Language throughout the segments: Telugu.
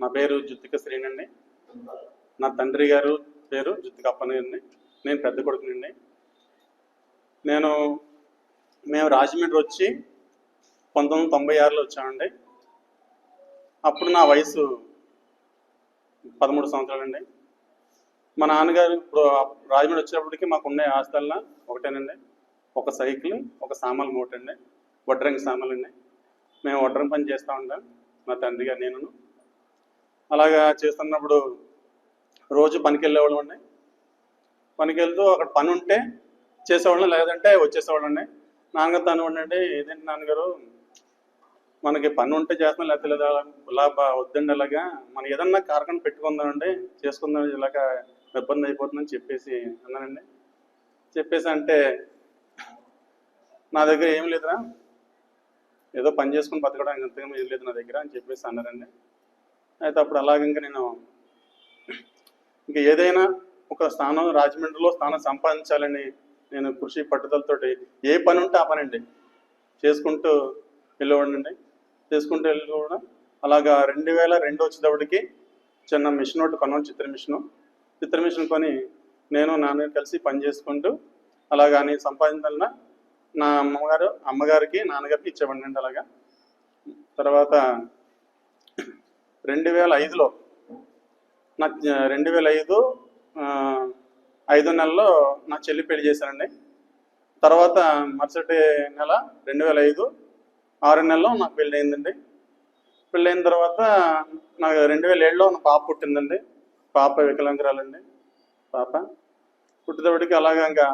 నా పేరు జుత్తిక శ్రీనండి. నా తండ్రి గారు పేరు జుత్తిక అప్పనండి. నేను పెద్ద కొడుకునండి. నేను మేము రాజమండ్రి వచ్చి పంతొమ్మిది వందల తొంభై ఆరులో వచ్చామండి. అప్పుడు నా వయసు పదమూడు సంవత్సరాలండి. మా నాన్నగారు ఇప్పుడు రాజమండ్రి వచ్చేటప్పటికి మాకు ఉండే ఆస్తుల్లో ఒకటేనండి. ఒక సైకిల్ ఒక సామాన్లు మూట అండి వడ్రంగి సామాన్లు అండి మేము వడ్రంగి పని చేస్తూ ఉంటాం. మా తండ్రి గారు నేను అలాగా చేస్తున్నప్పుడు రోజు పనికి వెళ్ళేవాళ్ళం అండి పనికి వెళ్తూ అక్కడ పని ఉంటే చేసేవాళ్ళం లేదంటే వచ్చేసేవాళ్ళు అండి. నాన్నగారు తను ఉండండి ఏదేంటి నాన్నగారు? మనకి పని ఉంటే చేస్తున్నాం లేకపోతే లేదా ఇలా వద్దండి అలాగా మనం ఏదన్నా కార్ఖాన పెట్టుకుందామండి చేసుకుందాం ఇలాగా ఇబ్బంది అయిపోతుందని చెప్పేసి అన్నానండి. చెప్పేసి అంటే నా దగ్గర ఏం లేదురా. ఏదో పని చేసుకుని బతకడానికి అంతగా ఏం లేదు నా దగ్గర అని చెప్పేసి అన్నారండి. అయితే అప్పుడు అలాగే ఇంకా నేను ఇంకా ఏదైనా ఒక స్థానం రాజమండ్రిలో స్థానం సంపాదించాలని నేను కృషి పట్టుదలతోటి ఏ పని ఉంటే ఆ పని అండి. చేసుకుంటూ వెళ్ళేవాడినండి. చేసుకుంటూ వెళ్ళి కూడా అలాగా రెండు వేల రెండు వచ్చేటప్పటికి చిన్న మిషన్ ఒకటి కొన్నాను చిత్ర మిషన్. చిత్ర మిషన్ కొని నేను నాన్న కలిసి పని చేసుకుంటూ అలాగా నేను సంపాదించాలన్నా నా అమ్మగారు అమ్మగారికి నాన్నగారికి ఇచ్చేవాడినండి అలాగా. తర్వాత రెండు వేల ఐదులో నా రెండు వేల ఐదు ఐదు నెలలో నా చెల్లి పెళ్ళి చేశానండి తర్వాత మరుసటి నెల రెండు వేల ఐదు ఆరు నెలలో నాకు పెళ్ళి అయిందండి పెళ్ళి అయిన తర్వాత నాకు రెండు వేల ఏడులో నా పాప పుట్టిందండి. పాప వికలాంగురాలండి. పాప పుట్టేటప్పటికి అలాగా ఇంకా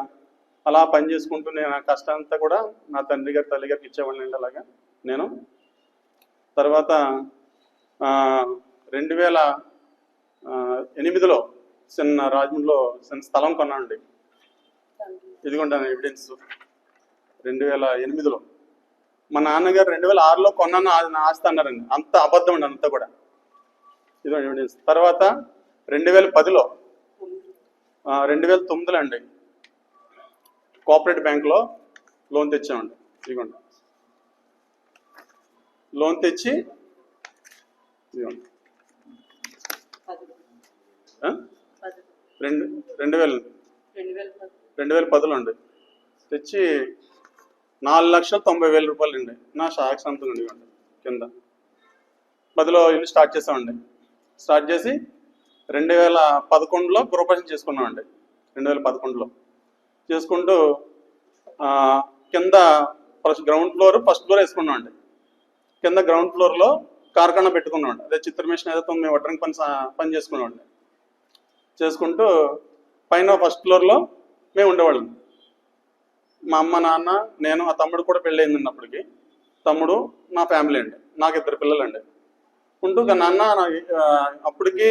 అలా పని చేసుకుంటూ నేను ఆ కష్టాంతా కూడా నా తండ్రి గారి తల్లి గారికి ఇచ్చేవాడినండి అలాగా నేను. తర్వాత రెండు వేల ఎనిమిదిలో చిన్న రాజమండ్రిలో చిన్న స్థలం కొన్నానండి. ఇదిగోండి ఎవిడెన్స్ రెండు వేల ఎనిమిదిలో. మా నాన్నగారు రెండు వేల ఆరులో కొన్నాను ఆస్తి అన్నారండి. అంత అబద్ధం అండి అంతా కూడా. ఇది ఎవిడెన్స్ తర్వాత రెండు వేల పదిలో రెండు వేల తొమ్మిదిలో అండి కోఆపరేటివ్ బ్యాంక్లో లోన్ తెచ్చామండి. ఇదిగోండి. లోన్ తెచ్చి రెండు రెండు వేలు. రెండు వేల పదులు అండి. తెచ్చి నాలుగు లక్షల తొంభై వేల రూపాయలు అండి. నా షాక్స్ అంతా అండి ఇవ్వండి కింద. పదిలో ఇల్లు స్టార్ట్ చేసామండి. స్టార్ట్ చేసి రెండు వేల పదకొండులో గృహప్రవేశం చేసుకున్నామండి. రెండు వేల పదకొండులో. చేసుకుంటూ కింద first ground floor first floor వేసుకున్నామండి. కింద గ్రౌండ్ ఫ్లోర్లో కార్ఖానా పెట్టుకున్నాడు అదే చిత్ర మిషన్ ఏదైతే మేము వడ్రంగి పని పని చేసుకునేవాడిని చేసుకుంటూ పైన ఫస్ట్ ఫ్లోర్లో మేము ఉండేవాళ్ళం. మా అమ్మ నాన్న నేను ఆ తమ్ముడు కూడా పెళ్ళయిందండి అప్పటికి తమ్ముడు నా ఫ్యామిలీ అండి. నాకు ఇద్దరు పిల్లలండి. ఉంటూ నాన్న అప్పటికి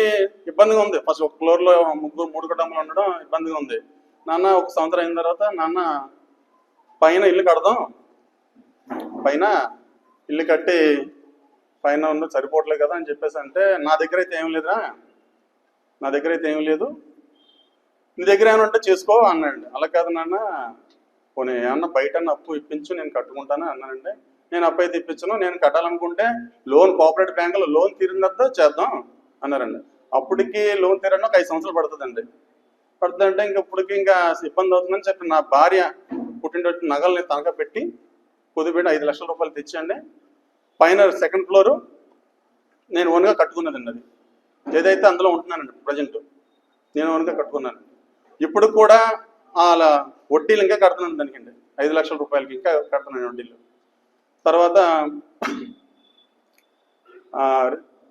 ఇబ్బందిగా ఉంది. ఫస్ట్ ఒక ఫ్లోర్లో ముగ్గురు మూడు కుటుంబాలు ఉండడం ఇబ్బందిగా ఉంది. నాన్న ఒక సంవత్సరం అయిన తర్వాత నాన్న పైన ఇల్లు కడదాం. పైన ఇల్లు కట్టి పైన ఉన్న సరిపోవట్లేదు కదా అని చెప్పేసి అంటే నా దగ్గర అయితే ఏం లేదురా. నా దగ్గర అయితే ఏం లేదు. నీ దగ్గర ఏమైనా ఉంటే చేసుకో అన్నాడు అలా కాదు నాన్న. పోనీ ఏమన్నా బయట అప్పు ఇప్పించు నేను కట్టుకుంటాను అన్నానండి. నేను అప్పు అయితే ఇప్పించను నేను కట్టాలనుకుంటే లోన్ కోఆపరేటివ్ బ్యాంకులో లోన్ తీరినట్టు చేద్దాం అన్నారండి. అప్పటికి లోన్ తీరడం ఒక ఐదు సంవత్సరాలు పడుతుందండి. పడుతుందంటే ఇంక ఇప్పటికి ఇంకా ఇబ్బంది అవుతుందని చెప్పి నా భార్య పుట్టినటువంటి నగల్ని తనఖా పెట్టి కుదిపెట్టి ఐదు లక్షల రూపాయలు తెచ్చండి. పైన సెకండ్ ఫ్లోర్ నేను ఓన్గా కట్టుకున్నదండి అది. ఏదైతే అందులో ఉంటున్నానండి ప్రజెంట్ నేను ఓన్గా కట్టుకున్నాను. ఇప్పుడు కూడా అలా వడ్డీలు ఇంకా కడుతున్నాను దానికండి ఐదు లక్షల రూపాయలకి ఇంకా కడుతున్నాను వడ్డీలు. తర్వాత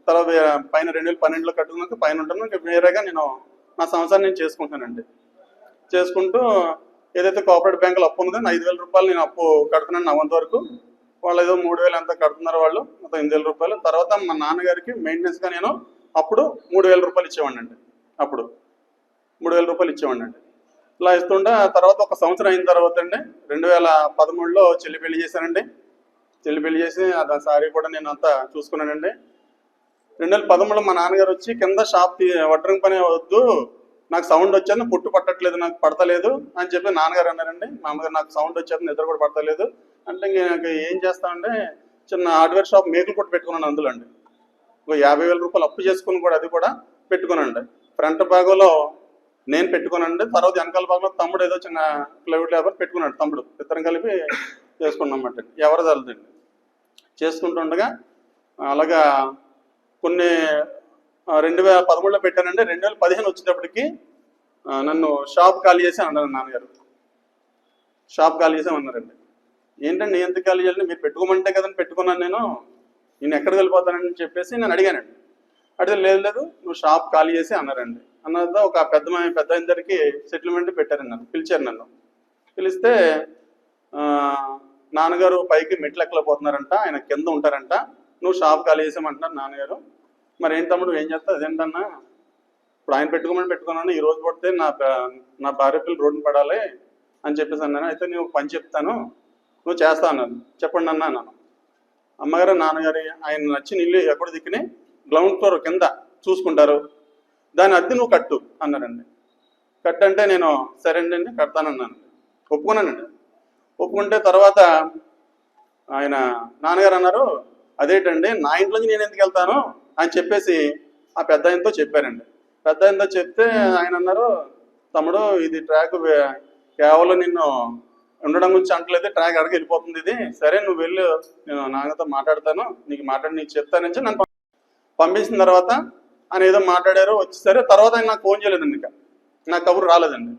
తర్వాత పైన రెండు వేల పన్నెండులో కట్టుకున్నాక పైన ఉంటాను ఇంకా వేరేగా నేను నా సంవత్సరం నేను చేసుకుంటానండి చేసుకుంటూ ఏదైతే కోఆపరేటివ్ బ్యాంకులో అప్పు ఉన్నదో ఐదు వేల రూపాయలు నేను అప్పు కడుతున్నాను నా వరకు. వాళ్ళు ఏదో మూడు వేలు ఎంత కడుతున్నారు వాళ్ళు మొత్తం ఎనిమిది వేల రూపాయలు. తర్వాత మా నాన్నగారికి మెయింటెనెన్స్గా నేను అప్పుడు మూడు వేల రూపాయలు ఇచ్చేవాడిని అండి అప్పుడు మూడు వేల రూపాయలు ఇచ్చేవాడిని అండి ఇలా ఇస్తుంటే ఆ తర్వాత ఒక సంవత్సరం అయిన తర్వాత అండి రెండు వేల పదమూడులో చెల్లి పెళ్ళి చేశానండి. చెల్లి పెళ్ళి చేసి ఆ సారీ కూడా నేను అంతా చూసుకున్నానండి. రెండు వేల పదమూడులో మా నాన్నగారు వచ్చి కింద షాప్ తీ పని వద్దు నాకు సౌండ్ వచ్చేది పుట్టు పట్టట్లేదు నాకు పడతలేదు అని చెప్పి నాన్నగారు అన్నారండి. మా అమ్మగారు నాకు సౌండ్ వచ్చేది నిద్ర కూడా పడతలేదు. అంటే ఇంక నాకు ఏం చేస్తామంటే చిన్న హార్డ్వేర్ షాప్ మేకులు కొట్టు పెట్టుకున్నాను అందులో అండి ఒక యాభై వేల రూపాయలు అప్పు చేసుకుని కూడా అది కూడా పెట్టుకునండి ఫ్రంట్ భాగంలో నేను పెట్టుకున్నాండి తర్వాత వెనకాల భాగంలో తమ్ముడు ఏదో చిన్న ప్లైవుడ్ లేబర్ పెట్టుకున్నాడు తమ్ముడు. ఇద్దరం కలిపి చేసుకున్నమాట ఎవరు తల్లదండి చేసుకుంటుండగా అలాగా కొన్ని రెండు వేల పదమూడులో పెట్టానండి. రెండు వేల పదిహేను వచ్చేటప్పటికి నన్ను షాప్ ఖాళీ చేసి అన్నారు నాన్నగారు. షాప్ ఖాళీ చేసామన్నారండి ఏంటండి ఎందుకు ఖాళీ చేయాలని మీరు పెట్టుకోమంటే కదని పెట్టుకున్నాను నేను. నేను ఎక్కడికి వెళ్ళిపోతానని చెప్పేసి నేను అడిగానండి. అడిగితే లేదు లేదు నువ్వు షాప్ ఖాళీ చేసి అన్నారండి. అన్నది ఒక పెద్ద పెద్ద ఇద్దరికి సెటిల్మెంట్ పెట్టారండి నన్ను పిలిచారు నన్ను. పిలిస్తే నాన్నగారు పైకి మెట్లు ఎక్కలేకపోతున్నారంట ఆయన కింద ఉంటారంట. నువ్వు షాప్ ఖాళీ చేసామంటున్నారు నాన్నగారు. మరి ఏంటి తమ్ముడు ఏం చేస్తావు? అదేంటన్నా? ఇప్పుడు ఆయన పెట్టుకోమని పెట్టుకున్నాను ఈ రోజు పడితే నా నా భార్య పిల్లలు రోడ్డు పడాలి అని చెప్పేసి అన్నాను. అయితే నేను పని చెప్తాను. నువ్వు చేస్తా అన్నాను. చెప్పండి అన్నా అన్నాను. అమ్మగారు నాన్నగారు ఆయన నచ్చిన ఇల్లు ఎక్కడ దిక్కుని గ్రౌండ్ ఫ్లోర్ కింద చూసుకుంటారు. దాని అద్దె నువ్వు కట్టు అన్నారండి. కట్టంటే నేను సరే అండి కడతానన్నాను. ఒప్పుకున్నానండి. ఒప్పుకుంటే తర్వాత ఆయన నాన్నగారు అన్నారు అదేటండి నా ఇంట్లోంచి నేను ఎందుకు వెళ్తాను? అని చెప్పేసి ఆ పెద్ద ఆయనతో చెప్పారండి. పెద్ద ఆయనతో చెప్తే ఆయన అన్నారు తమ్ముడు ఇది ట్రాక్ కేవలం నిన్ను ఉండడం గురించి అంటలేదు ట్రాక్ అడిగి వెళ్ళిపోతుంది ఇది. సరే నువ్వు వెళ్ళు. నేను నాన్నతో మాట్లాడతాను. నీకు మాట్లాడి నీకు చెప్తానని నన్ను పంపించిన తర్వాత ఆయన ఏదో మాట్లాడారు వచ్చి సరే తర్వాత ఆయన నాకు ఫోన్ చేయలేదండి ఇంకా. నాకు కబురు రాలేదండి.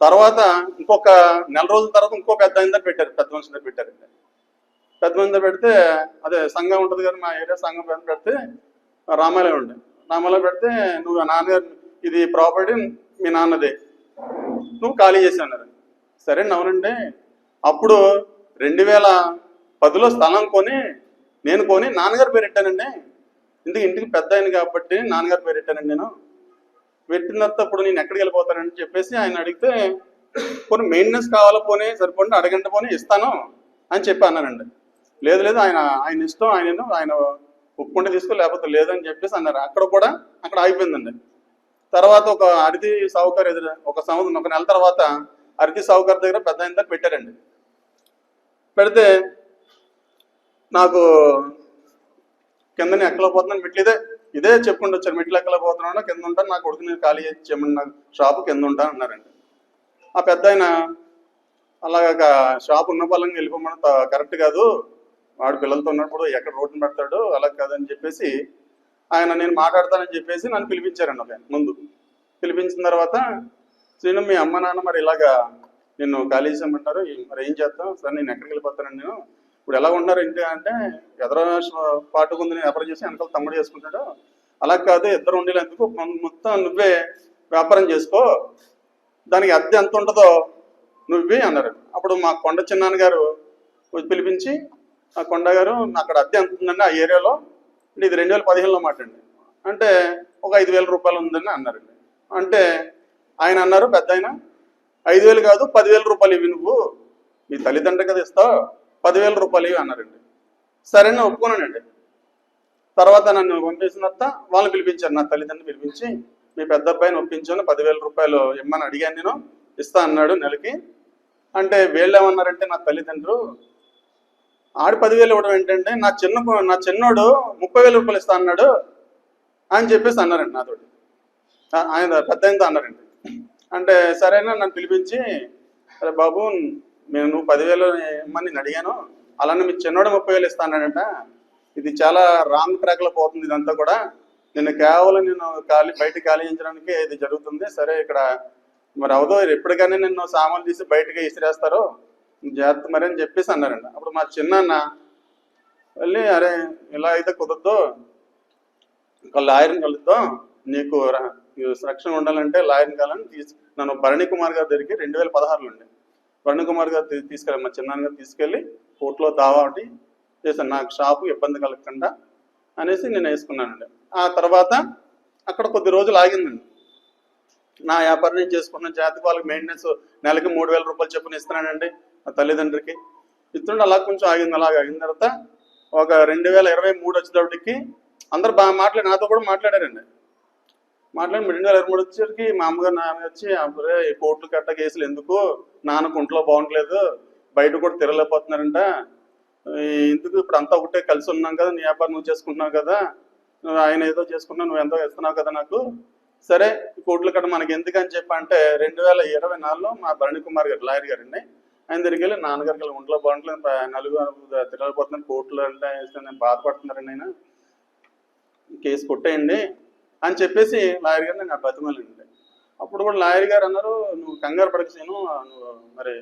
తర్వాత ఇంకొక నెల రోజుల తర్వాత ఇంకో పెద్ద ఆయన పెట్టారు పెద్ద మనిషి దగ్గర పెట్టారండి పెద్ద మంది పెడితే అదే సంఘం ఉంటుంది కదా మా ఏరియా సంఘం పెద్ద పెడితే రామాలయం ఉండే. రామాలయం పెడితే నువ్వు నాన్నగారు ఇది ప్రాపర్టీ మీ నాన్నదే. నువ్వు ఖాళీ చేసి అన్నారు సరే అవునండి అప్పుడు రెండు వేల పదిలో స్థలం కొని నేను కొని నాన్నగారు పేరు పెట్టానండి. ఇందుకు ఇంటికి పెద్ద ఆయన కాబట్టి నాన్నగారు పేరు పెట్టానండి నేను. పెట్టిన తర్వాత ఇప్పుడు నేను ఎక్కడికి వెళ్ళిపోతానని చెప్పేసి ఆయన అడిగితే కొన్ని మెయింటెనెన్స్ కావాలో పోనీ? సరిపోండి అడగంట పోనీ ఇస్తాను అని చెప్పి అన్నానండి. లేదు లేదు ఆయన ఆయన ఇష్టం ఆయన ఆయన ఒప్పుకుంటే తీసుకో లేకపోతే లేదని చెప్పేసి అన్నారు. అక్కడ కూడా అక్కడ ఆగిపోయిందండి. తర్వాత ఒక అడిది సావుకారు ఎదురు ఒక సంవత్సరం ఒక నెల తర్వాత అరటి సావుకారు దగ్గర పెద్ద ఆయన దగ్గర పెట్టారండి. పెడితే నాకు కిందని ఎక్కలేకపోతున్నాను మెట్లు ఇదే ఇదే చెప్పుకుంటూ వచ్చారు. మెట్లు ఎక్కలేకపోతున్నాను కింద ఉంటాను నా నేను ఖాళీ చేయమని నాకు షాపు కింద ఉంటాను అన్నారండి. ఆ పెద్ద ఆయన అలాగా షాప్ ఉన్న పలంగా వెళ్ళిపోమని కరెక్ట్ కాదు. వాడు పిల్లలతో ఉన్నప్పుడు ఎక్కడ రోడ్డున పెడతాడు అలా కాదని చెప్పేసి ఆయన నేను మాట్లాడతానని చెప్పేసి నన్ను పిలిపించారండి ఒక ముందు. పిలిపించిన తర్వాత శ్రీను మీ అమ్మ నాన్న మరి ఇలాగా నిన్ను ఖాళీ చేయమంటారు? మరి ఏం చేస్తాం సార్ నేను ఎక్కడికి వెళ్ళిపోతానండి నేను. ఇప్పుడు ఎలా ఉన్నారు ఏంటి అంటే ఎదర పాటు ఉంది వ్యాపారం చేసి వెనకాల తమ్ముడు చేసుకుంటాడు. అలా కాదు ఇద్దరు ఉండేందుకు మొత్తం నువ్వే వ్యాపారం చేసుకో. దానికి అద్దె ఎంత ఉంటుందో నువ్వే అన్నారు. అప్పుడు మా కొండ చిన్నాన్న గారు పిలిపించి ఆ కొండ గారు అక్కడ అద్దె ఎంత ఉందండి ఆ ఏరియాలో? అంటే ఇది రెండు వేల పదిహేనులో మాట అండి అంటే ఒక ఐదు వేల రూపాయలు ఉందని అన్నారండి. అంటే ఆయన అన్నారు పెద్ద ఆయన ఐదు వేలు కాదు పదివేల రూపాయలు ఇవి నువ్వు. మీ తల్లిదండ్రులు కదా ఇస్తావు పదివేల రూపాయలు ఇవి అన్నారండి. సరే నేను ఒప్పుకున్నానండి. తర్వాత నన్ను పంపించిన తర్వాత వాళ్ళని పిలిపించారు నా తల్లిదండ్రులు పిలిపించి మీ పెద్ద అబ్బాయిని ఒప్పించాను పదివేల రూపాయలు ఇమ్మని అడిగాను నేను. ఇస్తా అన్నాడు నెలకి. అంటే వీళ్ళు ఏమన్నారంటే నా తల్లిదండ్రులు ఆడి పదివేలు ఇవ్వడం ఏంటంటే నా చిన్న నా చిన్నోడు ముప్పై వేల రూపాయలు ఇస్తా అన్నాడు అని చెప్పేసి అన్నారండి నాతోటి. ఆయన పెద్ద అన్నారండి. అంటే సరైన నన్ను పిలిపించి? అరే బాబు నేను నువ్వు పదివేలు ఇమ్మని నేను అడిగాను. అలానే మీ చిన్నోడు ముప్పై వేలు ఇస్తానంట ఇది చాలా రాంగ్ ట్రాక్లో పోతుంది ఇదంతా కూడా. నేను కేవలం నేను ఖాళీ బయట ఖాళీ చేయించడానికి ఇది జరుగుతుంది. సరే ఇక్కడ మరి అవదో ఎప్పటికైనా నిన్ను సామాన్లు తీసి బయటకి ఇసిరేస్తారో? జాగ్రత్త మరి అని చెప్పేసి అన్నారండి అప్పుడు మా చిన్నాన్న వెళ్ళి అరే ఇలా అయితే కుదరదు. ఒక లాయర్ని కలుద్దాం. నీకు నీకు రక్షణ ఉండాలంటే లాయర్ కావాలని తీసు నన్ను భరణి కుమార్ గారి దగ్గరికి రెండు వేల పదహారులో ఉండే. భరణి కుమార్ గారు తీసుకెళ్ళి మా చిన్నాన్న గారు తీసుకెళ్ళి కోర్టులో దావా ఒకటి చేశాను నాకు షాపు ఇబ్బంది కలగకుండా అనేసి నేను వేసుకున్నానండి. ఆ తర్వాత అక్కడ కొద్ది రోజులు ఆగిందండి. నా వ్యాపారం నేను చేసుకున్న జాతి వాళ్ళకి మెయింటెనెన్స్ నెలకి మూడు వేల రూపాయలు చెప్పున ఇస్తున్నానండి నా తల్లిదండ్రికి ఇస్తుండే అలా కొంచెం ఆగింది అలాగ ఆగిన తర్వాత ఒక రెండు వేల ఇరవై మూడు వచ్చేటప్పటికి అందరు బాగా మాట్లాడి నాతో కూడా మాట్లాడారండి. మాట్లాడి రెండు వేల ఇరవై మూడు వచ్చేసరికి మా అమ్మగారు నాన్న వచ్చి అప్పుడే ఈ కోర్టు కట్ట కేసులు ఎందుకు? నాన్నకు ఒంట్లో బాగుంటలేదు బయట కూడా తిరగలేకపోతున్నారంట. ఎందుకు ఇప్పుడు అంతా ఒకటే కలిసి ఉన్నాం కదా నీ వ్యాపారం నువ్వు చేసుకుంటున్నావు కదా నువ్వు ఆయన ఏదో చేసుకున్నా నువ్వు ఎంతో ఇస్తున్నావు కదా నాకు. సరే కోట్లు కట్ట మనకి ఎందుకని చెప్పి అంటే రెండు వేల ఇరవై నాలుగులో మా భరణి కుమార్ గారు లాయర్ గారండి ఆయన దగ్గరికి వెళ్ళి నాన్నగారికి వెళ్ళి ఒంట్లో బాగుంటలేదు నలుగురు తిరగలిపోతున్నాను కోట్లు అంటే నేను బాధపడుతున్నారండి ఆయన. కేసు కొట్టేయండి. అని చెప్పేసి లాయర్ గారు నేను బతిమలండి. అప్పుడు కూడా లాయర్ గారు అన్నారు నువ్వు కంగారు పడకసేను నువ్వు మరి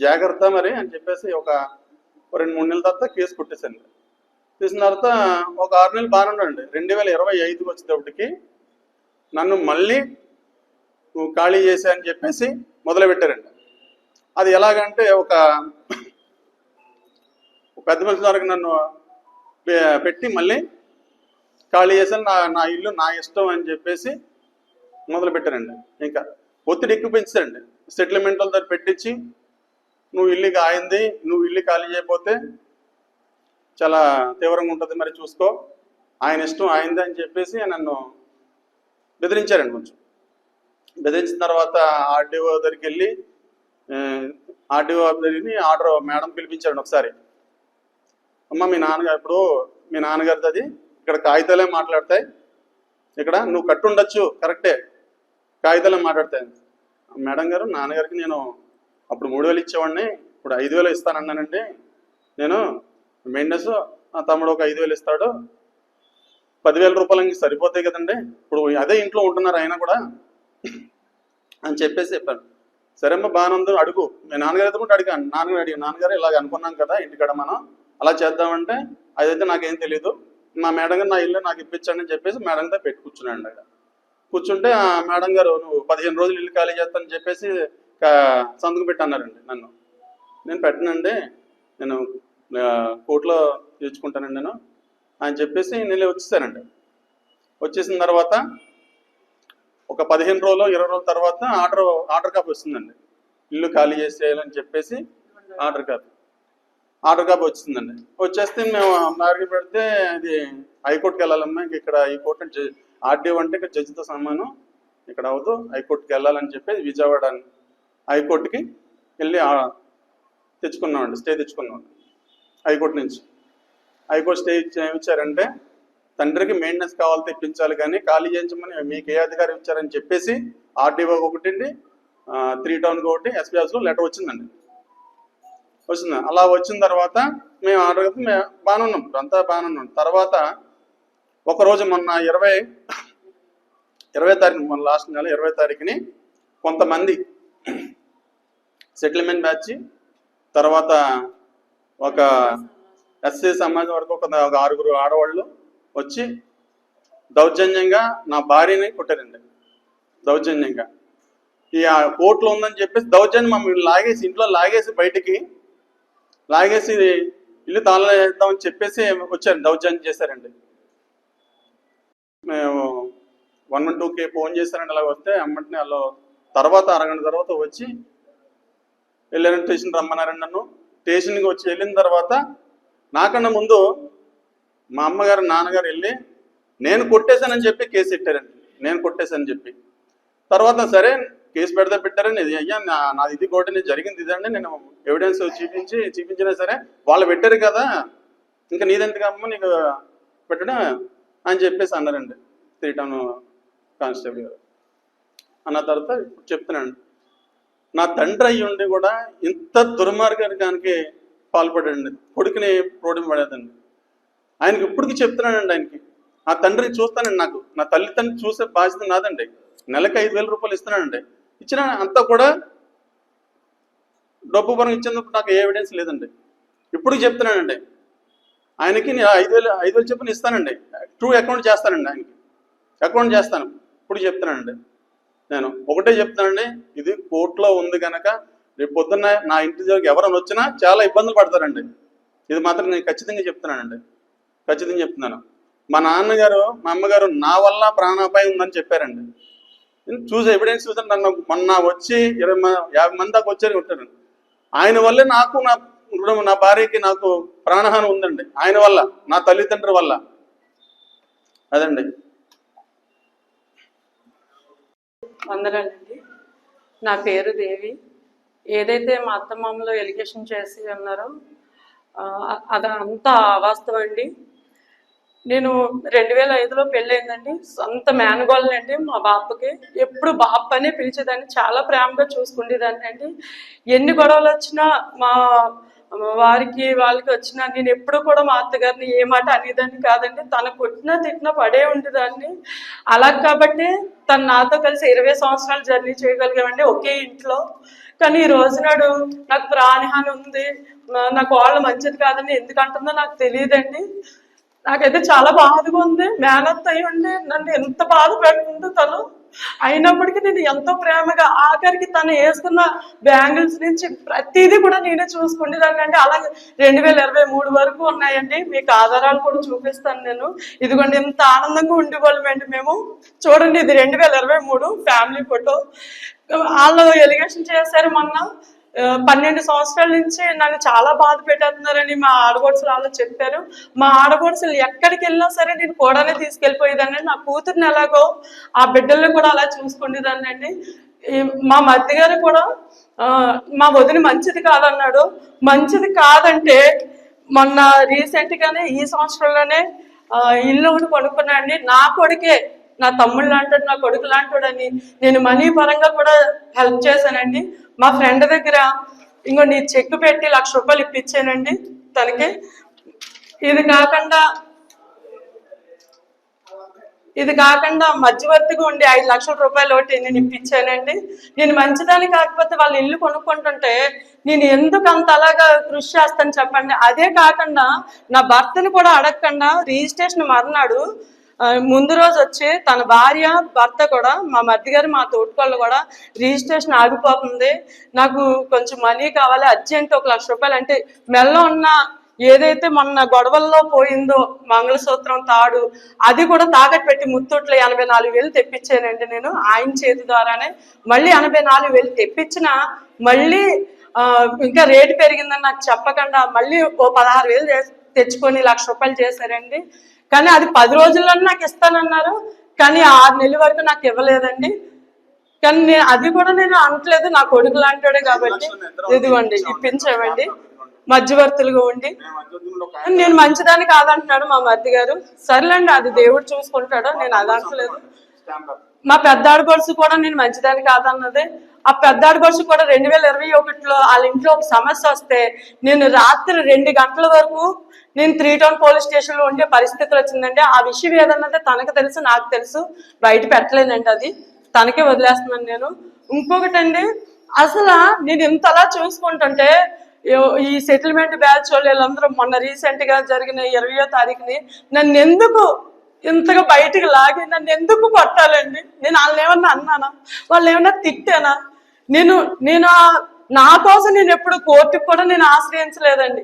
జాగ్రత్త మరి అని చెప్పేసి ఒక రెండు మూడు నెలల తర్వాత కేసు కొట్టేశాను. తీసిన తర్వాత ఒక ఆరు నెలలు బాగానే ఉండండి. రెండు వేల ఇరవై ఐదుకి వచ్చేటప్పటికి నన్ను మళ్ళీ నువ్వు ఖాళీ చేసా అని చెప్పేసి మొదలు పెట్టారండి అది ఎలాగంటే ఒక పెద్ద మనిషి వరకు నన్ను పె- పెట్టి మళ్ళీ ఖాళీ చేశాను నా నా ఇల్లు నా ఇష్టం అని చెప్పేసి మొదలుపెట్టారండి. ఇంకా ఒత్తిడి ఎక్కువ పెంచారండి సెటిల్మెంట్ల దగ్గర పెట్టించి నువ్వు ఇల్లు ఆయింది నువ్వు ఇల్లు ఖాళీ చేయకపోతే చాలా తీవ్రంగా ఉంటుంది. మరి చూసుకో ఆయన ఇష్టం ఆయింది అని చెప్పేసి నన్ను బెదిరించారండి కొంచెం. బెదిరించిన తర్వాత ఆర్డీఓ దగ్గరికి వెళ్ళి ఆర్డీఓ దగ్గరికి ఆర్డర్ మేడం పిలిపించారండి ఒకసారి. అమ్మ మీ నాన్నగారు ఇప్పుడు మీ నాన్నగారిది అది ఇక్కడ కాగితాలే మాట్లాడతాయి. ఇక్కడ నువ్వు కట్టుండొచ్చు కరెక్టే. కాగితాలే మాట్లాడతాయి. మేడం గారు నాన్నగారికి నేను అప్పుడు మూడు వేలు ఇచ్చేవాడిని ఇప్పుడు ఐదు వేలు ఇస్తానన్నానండి. నేను మెయింటెనెన్స్ తమ్ముడు ఒక ఐదు వేలు ఇస్తాడు. పదివేల రూపాయలు ఇంక సరిపోతాయి కదండి. ఇప్పుడు అదే ఇంట్లో ఉంటున్నారు ఆయన కూడా. అని చెప్పేసి చెప్పాను. సరే బాగానందు ఉంది అడుగు. మీ నాన్నగారు అయితే కూడా అడిగాను. నాన్నగారు అడిగాను నాన్నగారు ఇలాగ అనుకున్నాం కదా ఇంటికాడ మనం. అలా చేద్దామంటే అదైతే నాకేం తెలియదు మా మేడం గారు నా ఇల్లు నాకు ఇప్పించండి అని చెప్పేసి మేడం గారు పెట్టి కూర్చున్నాడు అక్కడ. కూర్చుంటే ఆ మేడం గారు నువ్వు పదిహేను రోజులు ఇల్లు ఖాళీ చేస్తానని చెప్పేసి సందుకు సంతకం పెట్టి అన్నారండి నన్ను. నేను పెట్టనండి నేను కోర్టులో తీర్చుకుంటానండి నేను అని చెప్పేసి నేను వచ్చేసానండి. వచ్చేసిన తర్వాత ఒక పదిహేను రోజులు ఇరవై రోజుల తర్వాత ఆర్డర్ ఆర్డర్ కాపీ వస్తుందండి. ఇల్లు ఖాళీ చేసేయాలని చెప్పేసి ఆర్డర్ కాపీ. ఆర్డర్ కాపీ వచ్చిందండి. వచ్చేస్తే మేము మార్కెట్ పెడితే అది హైకోర్టుకి వెళ్ళాలమ్మా ఇంక ఇక్కడ ఈ కోర్టు ఆర్డీఓ అంటే ఇక్కడ జడ్జితో సమానం. ఇక్కడ అవదు హైకోర్టుకి వెళ్ళాలని చెప్పి విజయవాడ హైకోర్టుకి వెళ్ళి తెచ్చుకున్నామండి స్టే తెచ్చుకున్నాం. హైకోర్టు నుంచి. హైకోర్టు స్టే ఇచ్చారంటే తండ్రికి మెయింటెనెన్స్ కావాలి తెప్పించాలి కానీ ఖాళీ చేయించమని మీకు ఏ అధికారం ఇచ్చారని చెప్పేసి ఆర్డీఓ ఒకటి త్రీ టౌన్కి ఒకటి ఎస్పీ హౌస్లో లెటర్ వచ్చిందండి. వచ్చింది అలా వచ్చిన తర్వాత మేము ఆర్డర్ మేము బాగానే ఉన్నాం అంతా బాగానే ఉన్నాం తర్వాత ఒకరోజు మొన్న ఇరవై ఇరవై తారీఖు మన లాస్ట్ నెల ఇరవై తారీఖుని కొంతమంది సెటిల్మెంట్ బ్యాచ్ తర్వాత ఒక ఎస్సీ సమాజం వరకు ఒక ఆరుగురు ఆడవాళ్ళు వచ్చి దౌర్జన్యంగా నా భార్యని కొట్టారండి. దౌర్జన్యంగా. ఈ కోర్టులో ఉందని చెప్పేసి దౌర్జన్యం మమ్మల్ని లాగేసి ఇంట్లో లాగేసి బయటికి లాగేసి ఇల్లు తాళం వేద్దామని చెప్పేసి వచ్చారు. దౌర్జన్యం చేశారండి. మేము వన్ వన్ టూకి ఫోన్ చేశారండి. అలా వస్తే అమ్మంటే వాళ్ళు తర్వాత అరగంట తర్వాత వచ్చి వెళ్ళారు స్టేషన్ రమ్మన్నారండి నన్ను. స్టేషన్కి వచ్చి వెళ్ళిన తర్వాత నాకన్నా ముందు మా అమ్మగారు నాన్నగారు వెళ్ళి నేను కొట్టేశానని చెప్పి కేసు పెట్టారండి. నేను కొట్టేశానని చెప్పి. తర్వాత సరే కేసు పెడితే పెట్టారని ఇది అయ్యా నా నాది ఇది కూడా నేను జరిగింది ఇదండి నేను ఎవిడెన్స్ చూపించి చూపించినా సరే వాళ్ళు పెట్టారు కదా ఇంకా నీదెందుకమ్మ నీకు పెట్టడం అని చెప్పేసి అన్నారండి త్రీ టౌన్ కానిస్టేబుల్ గారు. అన్న తర్వాత ఇప్పుడు చెప్తున్నాను. నా తండ్రి అయ్యి ఉండి కూడా ఇంత దుర్మార్గానికి పాల్పడండి కొడుకుని రోడ్డు పడేదండి. ఆయనకి ఇప్పటికి చెప్తున్నానండి ఆయనకి. ఆ తండ్రిని చూస్తానండి నాకు. నా తల్లిదండ్రులు చూసే బాధ్యత నాదండి. నెలకు ఐదు వేల రూపాయలు ఇస్తున్నానండి. ఇచ్చిన అంతా కూడా డబ్బు పరంగా ఇచ్చేందుకు నాకు ఏ ఎవిడెన్స్ లేదండి. ఇప్పుడు చెప్తున్నానండి. ఆయనకి నేను ఐదు వేలు ఐదు వేలు చెప్పిన ఇస్తానండి. ట్రూ అకౌంట్ చేస్తానండి ఆయనకి. అకౌంట్ చేస్తాను. ఇప్పుడు చెప్తున్నానండి. నేను ఒకటే చెప్తున్నానండి. ఇది కోర్టులో ఉంది కనుక రేపు పొద్దున్న నా ఇంటి దగ్గరికి ఎవరైనా వచ్చినా చాలా ఇబ్బందులు పడతారండి. ఇది మాత్రం నేను ఖచ్చితంగా చెప్తున్నానండి. ఖచ్చితంగా చెప్తున్నాను. మా నాన్నగారు మా అమ్మగారు నా వల్ల ప్రాణాపాయం ఉందని చెప్పారండి. నేను చూసే ఎవిడెన్స్ చూసాను నన్ను మొన్న వచ్చి ఇరవై మ- యాభై మంది దాకా వచ్చారని ఉంటాను ఆయన వల్లే నాకు నా నా భార్యకి నాకు ప్రాణహాని ఉందండి. ఆయన వల్ల నా తల్లిదండ్రుల వల్ల. అదండి. వందనాలండి నా పేరు దేవి. ఏదైతే మా అత్తమామలో ఎలిగేషన్ చేసి ఉన్నారో అదంతా అంతా అవాస్తవం అండి నేను రెండు వేల ఐదులో పెళ్ళయిందండి. సొంత అండి మా బాపకి ఎప్పుడు బాప అనే పిలిచేదాన్ని. చాలా ప్రేమగా చూసుకునేదాన్ని అండి. ఎన్ని గొడవలు వచ్చినా మా వారికి వాళ్ళకి వచ్చినా నేను ఎప్పుడు కూడా మా అత్తగారిని ఏ మాట అనేదాన్ని కాదండి. తన కొట్టినా తిట్టినా పడే ఉండేదాన్ని. అలా కాబట్టి తను నాతో కలిసి ఇరవై సంవత్సరాలు జర్నీ చేయగలిగామండి ఒకే ఇంట్లో. కానీ ఈ రోజు నాడు నాకు ప్రాణహాని ఉంది. నాకు వాళ్ళు మంచిది కాదని ఎందుకంటుందో నాకు తెలియదండి. నాకైతే చాలా బాధగా ఉంది. మేనత్ అయి ఉండి నన్ను ఎంత బాధ పెడుతుందో తను. అయినప్పటికీ నేను ఎంతో ప్రేమగా ఆఖరికి తను వేసుకున్న బ్యాంగిల్స్ నుంచి ప్రతిదీ కూడా నేనే చూసుకునేదాన్ని అంటే అలాగే రెండు వేల ఇరవై మూడు వరకు ఉన్నాయండి. మీకు ఆధారాలు కూడా చూపిస్తాను నేను. ఇదిగోండి ఎంత ఆనందంగా ఉండేవాళ్ళమండి మేము. చూడండి ఇది రెండు వేల ఇరవై మూడు ఫ్యామిలీ ఫోటో. వాళ్ళు ఎలిగేషన్ చేశారు మొన్న. పన్నెండు సంవత్సరాల నుంచి నన్ను చాలా బాధ పెట్టేస్తున్నారని మా ఆడపడుచులు వాళ్ళు చెప్పారు. మా ఆడపడుచులు ఎక్కడికి వెళ్ళినా సరే నేను కూడానే తీసుకెళ్ళిపోయేదాన్ని. నా కూతుర్ని ఎలాగో ఆ బిడ్డల్ని కూడా అలా చూసుకునేదాన్ని అండి. మా మధ్య గారు కూడా మా వదిన మంచిది కాదన్నాడు. మంచిది కాదంటే మొన్న రీసెంట్ గానే ఈ సంవత్సరంలోనే ఇల్లు ఒకటి కొనుక్కున్నాండి నా కొడుకే నా తమ్ముడు లాంటాడు నా కొడుకు లాంటాడని నేను మనీ పరంగా కూడా హెల్ప్ చేశానండి. మా ఫ్రెండ్ దగ్గర ఇంకో నీ చెక్ పెట్టి లక్ష రూపాయలు ఇప్పించానండి తనకి. ఇది కాకుండా ఇది కాకుండా మధ్యవర్తిగా ఉండి ఐదు లక్షల రూపాయలు ఒకటి నేను ఇప్పించానండి. నేను మంచిదాన్ని కాకపోతే వాళ్ళు ఇల్లు కొనుక్కుంటుంటే నేను ఎందుకు అంత అలాగా కృషి చేస్తాను చెప్పండి. అదే కాకుండా నా భర్తను కూడా అడగకుండా రిజిస్ట్రేషన్ మర్నాడు ముందు రోజు వచ్చి తన భార్య భర్త కూడా మా మధ్య గారు మా తోటికోళ్ళు కూడా రిజిస్ట్రేషన్ ఆగిపోతుంది. నాకు కొంచెం మనీ కావాలి అర్జెంట్ ఒక లక్ష రూపాయలు. అంటే మెల్ల ఉన్న ఏదైతే మొన్న గొడవల్లో పోయిందో మంగళసూత్రం తాడు అది కూడా తాకట్టు పెట్టి ముత్తూట్లో ఎనభై నాలుగు వేలు తెప్పించానండి నేను ఆయన చేతి ద్వారానే. మళ్ళీ ఎనభై నాలుగు వేలు తెప్పించిన మళ్ళీ ఇంకా రేటు పెరిగిందని నాకు చెప్పకుండా మళ్ళీ ఓ పదహారు వేలు తెచ్చుకొని లక్ష రూపాయలు చేశారండి. కానీ అది పది రోజుల్లోనే నాకు ఇస్తానన్నారు. కానీ ఆరు నెలల వరకు నాకు ఇవ్వలేదండి. కానీ నేను అది కూడా నేను అనట్లేదు. నా కొడుకు లాంటివాడే కాబట్టి ఇదిగోండి ఇప్పించామండి. మధ్యవర్తులుగా ఉండి. నేను మంచిదాన్ని కాదంటున్నాడు మా మధ్య గారు సర్లేండి అది దేవుడు చూసుకుంటాడు నేను అది అనట్లేదు. మా పెద్ద ఆడపడుచు కూడా నేను మంచిదాన్ని కాదన్నది. ఆ పెద్ద ఆడపడుచు కూడా రెండు వేల ఇరవై ఒకటిలో వాళ్ళ ఇంట్లో ఒక సమస్య వస్తే నేను రాత్రి రెండు గంటల వరకు నేను త్రీ టౌన్ పోలీస్ స్టేషన్లో ఉండే పరిస్థితులు వచ్చిందండి ఆ విషయం ఏదన్నది తనకు తెలుసు నాకు తెలుసు. బయట పెట్టలేదండి అది. తనకే వదిలేస్తున్నాను నేను. ఇంకొకటండి అసలు నేను ఇంతలా చూసుకుంటుంటే ఈ సెటిల్మెంట్ బ్యాచ్ వాళ్ళందరూ వీళ్ళందరూ మొన్న రీసెంట్గా జరిగిన ఇరవయో తారీఖుని నన్ను ఎందుకు ఇంతగా బయటకు లాగి నన్ను ఎందుకు కొట్టాలండి? నేను వాళ్ళని ఏమన్నా అన్నానా? వాళ్ళు ఏమన్నా తిట్టానా? నేను నేను నా కోసం నేను ఎప్పుడు కోర్టుకు కూడా నేను ఆశ్రయించలేదండి.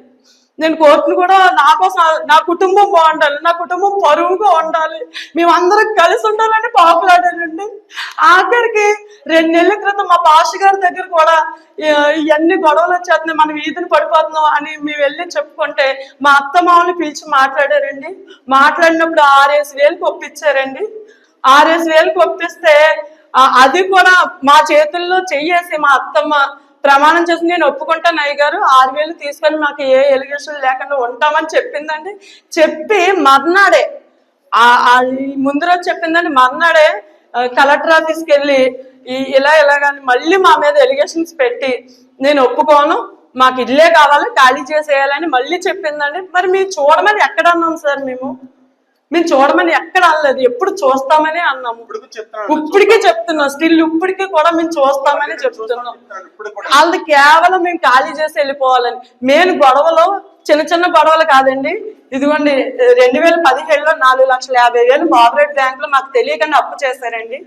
నేను కోర్టును కూడా నా కోసం నా కుటుంబం బాగుండాలి నా కుటుంబం పరువుగా ఉండాలి. మేమందరం కలిసి ఉండాలని పాపులాడానండి ఆఖరికి రెండు నెలల క్రితం మా పాష గారి దగ్గర కూడా ఇవన్నీ గొడవలు వచ్చేస్తున్నాయి మన వీధిని పడిపోతున్నాం అని మేము వెళ్ళి చెప్పుకుంటే మా అత్త మామని పిలిచి మాట్లాడారండి. మాట్లాడినప్పుడు ఆరేసి వేలకు ఒప్పించారండి. ఆరేసి వేలకు ఒప్పిస్తే అది కూడా మా చేతుల్లో చెయ్యేసి మా అత్తమ్మ ప్రమాణం చేసి నేను ఒప్పుకుంటాను అయ్య గారు. ఆరు వేలు తీసుకొని మాకు ఏ ఎలిగేషన్ లేకుండా ఉంటామని చెప్పిందండి. చెప్పి మర్నాడే ముందు రోజు చెప్పిందండి మర్నాడే కలెక్టర్ ఆఫీస్కి వెళ్ళి ఇలా ఇలా కానీ మళ్ళీ మా మీద ఎలిగేషన్స్ పెట్టి నేను ఒప్పుకోను మాకు ఇల్లే కావాలి ఖాళీ చేసేయాలని మళ్ళీ చెప్పిందండి. మరి మీరు చూడమని ఎక్కడన్నాం సార్ మేము? మేము చూడమని ఎక్కడ అనలేదు ఎప్పుడు చూస్తామని అన్నాము. ఇప్పటికే చెప్తున్నాం స్టిల్ ఇప్పటికీ కూడా మేము చూస్తామని చెప్తున్నాం వాళ్ళది కేవలం మేము ఖాళీ చేసి వెళ్ళిపోవాలని. మెయిన్ గొడవలు చిన్న చిన్న గొడవలు కాదండి. ఇదిగోండి రెండు వేల పదిహేడులో నాలుగు లక్షల యాభై వేలు కోఆపరేట్ బ్యాంక్లో మాకు తెలియకుండా అప్పు చేశారండి.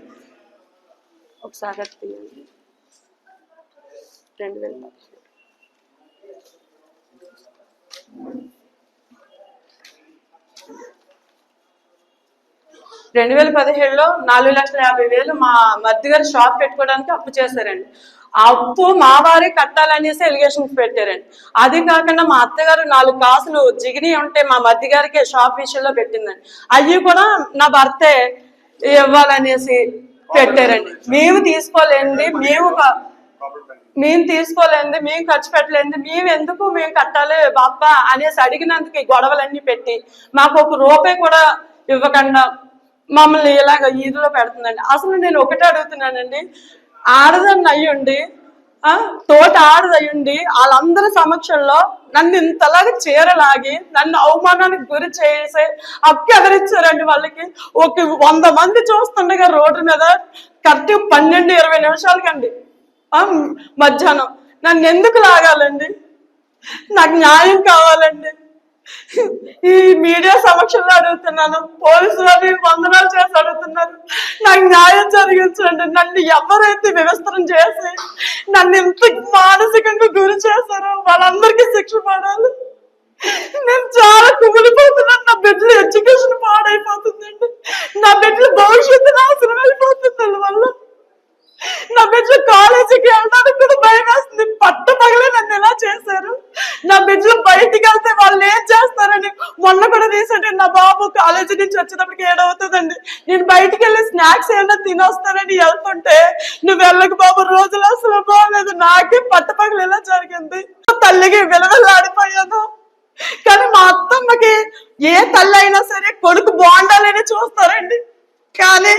ఒకసారి. రెండు వేల పదిహేడు. రెండు వేల పదిహేడులో నాలుగు లక్షల యాభై వేలు మా మధ్య గారు షాప్ పెట్టుకోవడానికి అప్పు చేశారండి. ఆ అప్పు మా వారే కట్టాలనేసి ఎలిగేషన్స్ పెట్టారండి. అది కాకుండా మా అత్తగారు నాలుగు కాసులు జిగిని ఉంటే మా మధ్య గారికి షాప్ విషయంలో పెట్టిందండి. అవి కూడా నా భర్తే ఇవ్వాలనేసి పెట్టారండి. మేము తీసుకోలేండి మేము మేము తీసుకోలేదు మేము ఖర్చు పెట్టలేంది మేము ఎందుకు మేము కట్టాలి బాప్పా అనేసి అడిగినందుకు ఈ గొడవలన్నీ పెట్టి మాకు ఒక రూపాయి కూడా ఇవ్వకుండా మమ్మల్ని ఇలాగ ఈదులో పెడుతుందండి. అసలు నేను ఒకటే అడుగుతున్నానండి. ఆడదాన్ని అయ్యుండి తోట ఆడదయ్యుండి వాళ్ళందరి సమక్షంలో నన్ను ఇంతలాగా చీరలాగి నన్ను అవమానానికి గురి చేసే అక్కి ఎదిరించారండి వాళ్ళకి. ఒక వంద మంది చూస్తుండగా రోడ్డు మీద కరెక్ట్ పన్నెండు ఇరవై నిమిషాలకండి. మధ్యాహ్నం. నన్ను ఎందుకు లాగాలండి? నాకు న్యాయం కావాలండి. ఈ మీడియా సమక్షంలో అడుగుతున్నాను. పోలీసులు అని వందనాలు చేసి అడుగుతున్నారు. నాకు న్యాయం జరిగించండి. నన్ను ఎవరైతే వివస్త్రం చేసి నన్ను ఇంత మానసికంగా గురి చేశారో వాళ్ళందరికీ శిక్ష పడాలి. నేను చాలా కుమిలిపోతున్నాను. నా బిడ్డల ఎడ్యుకేషన్ పాడైపోతుందండి. నా బిడ్డల భవిష్యత్తు నాశనం అయిపోతుంది వాళ్ళ నా బిడ్డలు కాలేజీకి వెళ్ళడానికి కూడా భయం వేస్తుంది. పట్ట పగలే నన్ను ఎలా చేశారు? నా బిడ్డలు బయటికి వెళ్తే వాళ్ళు ఏం చేస్తారని మొన్న కూడా రీసెంట్ నా బాబు కాలేజీ నుంచి వచ్చేటప్పటికి ఏడవుతుందండి. నేను బయటికి వెళ్ళి స్నాక్స్ ఏమైనా తినొస్తానని వెళ్తుంటే నువ్వు వెళ్ళక బాబు రోజులు అసలు బాగలేదు. నాకే పట్ట పగలు ఎలా జరిగింది? తల్లికి విలవెల్లాడిపోయాను కానీ మా అత్తమ్మకి ఏ తల్లి అయినా సరే కొడుకు బాగుండాలని చూస్తారండి. కానీ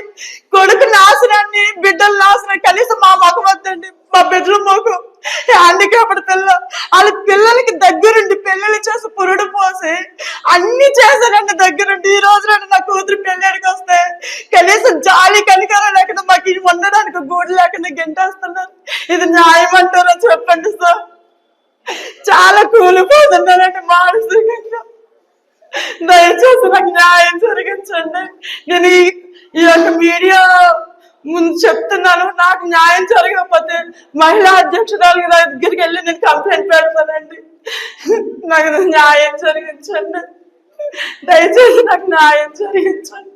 కొడుకు నాశనాన్ని బిడ్డల నాశనం కనీసం మా మగ వద్దండి మా బిడ్డల మొగం హ్యాండిక్యాప్డ్ పిల్ల. వాళ్ళ పిల్లలకి దగ్గరుండి పిల్లలు చేసి పురుడు పోసి అన్ని చేశారండి దగ్గరుండి. ఈ రోజు రండి నా కూతురు పెళ్ళాడికి వస్తే కనీసం జాలి కనికరం లేకుండా మాకు ఇది ఉండడానికి గూడు లేకుండా గెంటేస్తున్నారు. ఇది న్యాయం అంటారో చెప్పండి సార్. చాలా కూలిపోతున్నారండి మానసికంగా. దయచేసి నాకు న్యాయం జరిగించండి నేను ఈ ఈ యొక్క మీడియా ముందు చెప్తున్నాను నాకు న్యాయం జరగకపోతే మహిళా అధ్యక్షురాలు దగ్గరికి వెళ్ళి నేను కంప్లైంట్ పెడతానండి నాకు న్యాయం జరిగించండి దయచేసి నాకు న్యాయం జరిగించండి